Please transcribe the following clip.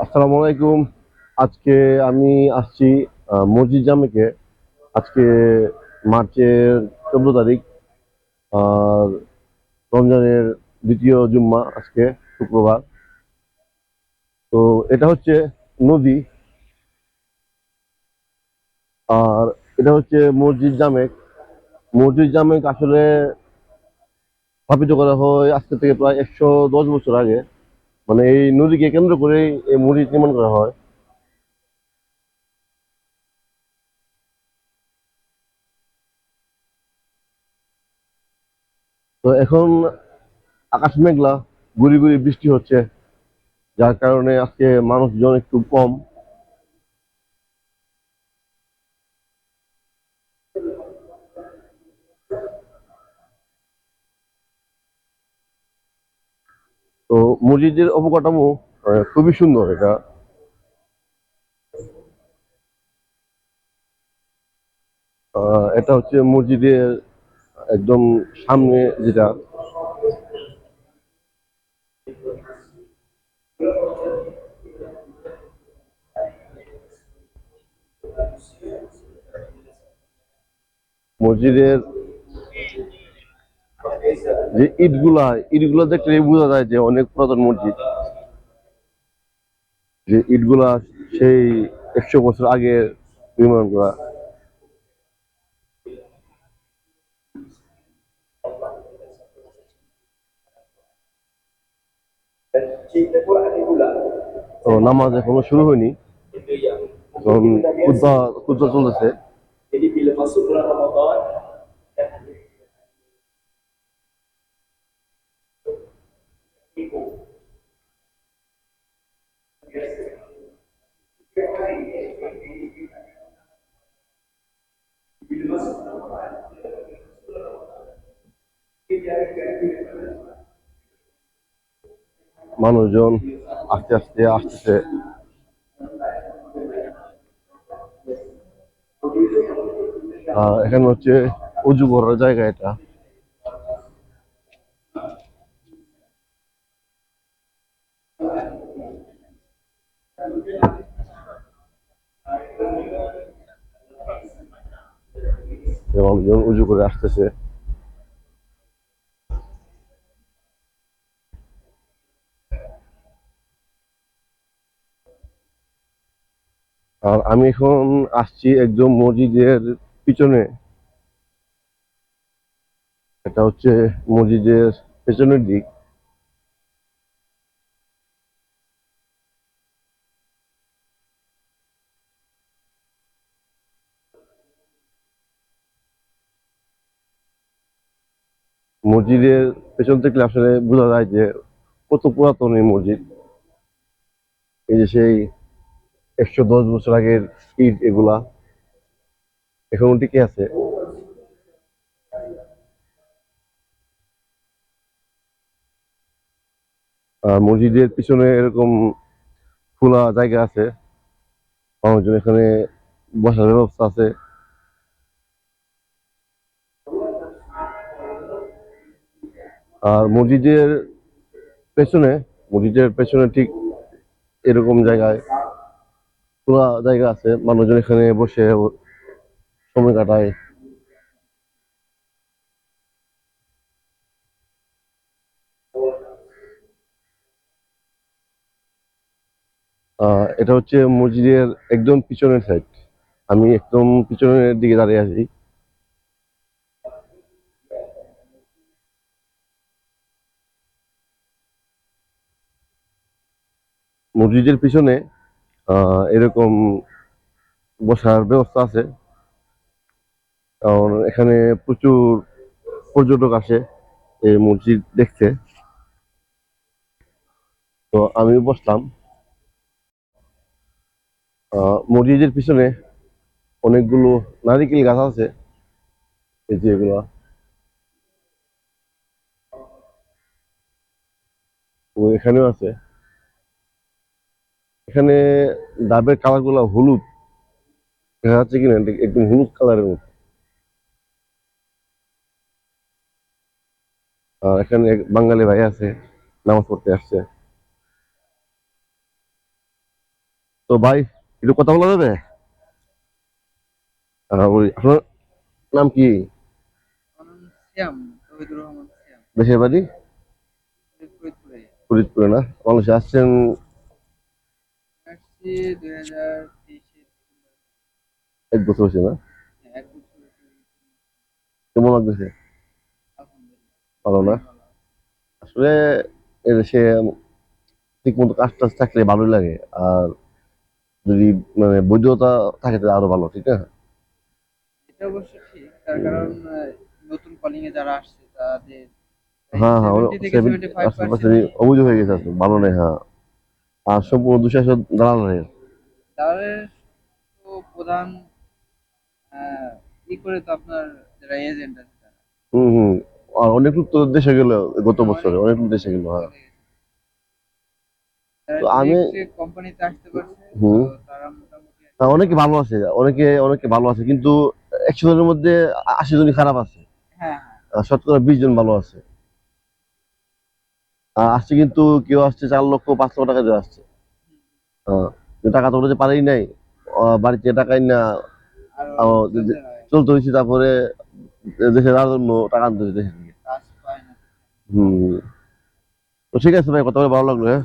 আসসালামু আলাইকুম। আজকে আমি আসছি মসজিদ জামেকে। আজকে মার্চের চোদ্দ তারিখ, আর রমজানের দ্বিতীয় জুম্মা আজকে শুক্রবার। তো এটা হচ্ছে নদী। আর এটা হচ্ছে মসজিদ জামেক। মসজিদ জামেক আসলে স্থাপিত করা হয় আজকে থেকে প্রায় একশো দশ বছর আগে। মানে এই নদীকে কেন্দ্র করে এই মসজিদ নির্মাণ করা হয়। তো এখন আকাশ মেঘলা, গুড়ি গুড়ি বৃষ্টি হচ্ছে, যার কারণে আজকে মানুষজন একটু কম। তো মসজিদের অবকাঠামো খুবই সুন্দর এটা। এটা হচ্ছে মসজিদের একদম সামনে যেটা। মসজিদের যে ইটগুলা ইটগুলা দেখলে বোঝা যায় যে অনেক পুরাতন মসজিদ। যে ইটগুলা সেই একশো বছর আগে নির্মাণ করা। তো নামাজ এখনও শুরু হয়নি। এখন খুদ্া চলতেছে। মানুষজন আস্তে আস্তে আসতেছে। এখানে হচ্ছে উজু করার জায়গা এটা। মানুষজন উজু করে আসতেছে। আর আমি এখন আসছি একদম মসজিদের পিছনে। এটা হচ্ছে মসজিদের পেছনের দিক। মসজিদের পেছন থেকে আসলে বোঝা যায় যে কত পুরাতন এই মসজিদ। এই যে সেই একশো দশ বছর আগের ইট এগুলা। এখনও টিকে আছে? আর মসজিদের পিছনে এরকম খোলা জায়গা আছে। মানুষজন এখানে বসার ব্যবস্থা আছে। আর মসজিদের পেছনে মসজিদের পেছনে ঠিক এরকম জায়গায় খোলা জায়গা আছে, মানুষজন এখানে বসে সময় কাটায়। এটা হচ্ছে মসজিদের একদম পিছনের সাইড আমি একদম পিছনের দিকে দাঁড়িয়ে আছি। মসজিদের পিছনে এরকম বসার ব্যবস্থা আছে। কারণ এখানে প্রচুর পর্যটক আসে এই মসজিদ দেখতে। তো আমি বসলাম। মসজিদের পিছনে অনেকগুলো নারিকেল গাছ আছে। এই যে এগুলা। ও এখানেও আছে। এখানে ডাবের কালারগুলা হলুদ। দেখা যাচ্ছে কিনা একদম হলুদ কালারের মতো। আর এখানে বাঙালি ভাই আছে নামাজ পড়তে আসছে। তো ভাই একটু কথা বলা যাবে? আপনার নাম কি? দেশের বাড়ি? ফরিদপুরে। না? বাংলাদেশে আসছেন আসছি দুই হাজার এক বছর হয়েছে না? এক বছর কেমন লাগতেছে? ভালো না? আসলে ঠিক মতো কাজ টাজ থাকলে ভালোই লাগে আর যদি মানে বৈধতা থাকে তাহলে আরও ভালো ঠিক না? এটা অবশ্য ঠিক তার কারণ নতুন কলিং এ যারা আসছে তাদের হ্যাঁ হ্যাঁ 70 থেকে 75% অবৈধ হয়ে গেছে আসলে, ভালো নেই হ্যাঁ। আর সম্পূর্ণ দুশো একশো দালাল নেই তাদের তো প্রধান ই করে তো আপনার যারা এজেন্ট আছে তারা। হম হম আর অনেক লোক তো দেশে গেল গত বছরে অনেক লোক দেশে গেল হ্যাঁ। আমি- কোম্পানিতে আসতে পারছে হুম। তো তারা মোটামুটি হ্যাঁ, অনেকে ভালো আছে অনেকে অনেকে ভালো আছে কিন্তু একশো জনের মধ্যে আশি জনই খারাপ আছে। হ্যাঁ শতকরা বিশ জন ভালো আছে। আসছে কিন্তু কেউ আসছে চার লক্ষ পাঁচ লক্ষ টাকা দিয়ে আসছে। টাকা তো যে পারেই নাই বাড়িতে টাকাই না চলতে হয়েছে তারপরে দেশে যাওয়ার জন্য টাকা আনতে হয়েছে দেশে। থেকে হম। তো ঠিক আছে ভাই কথা বলে ভালো লাগল হ্যাঁ?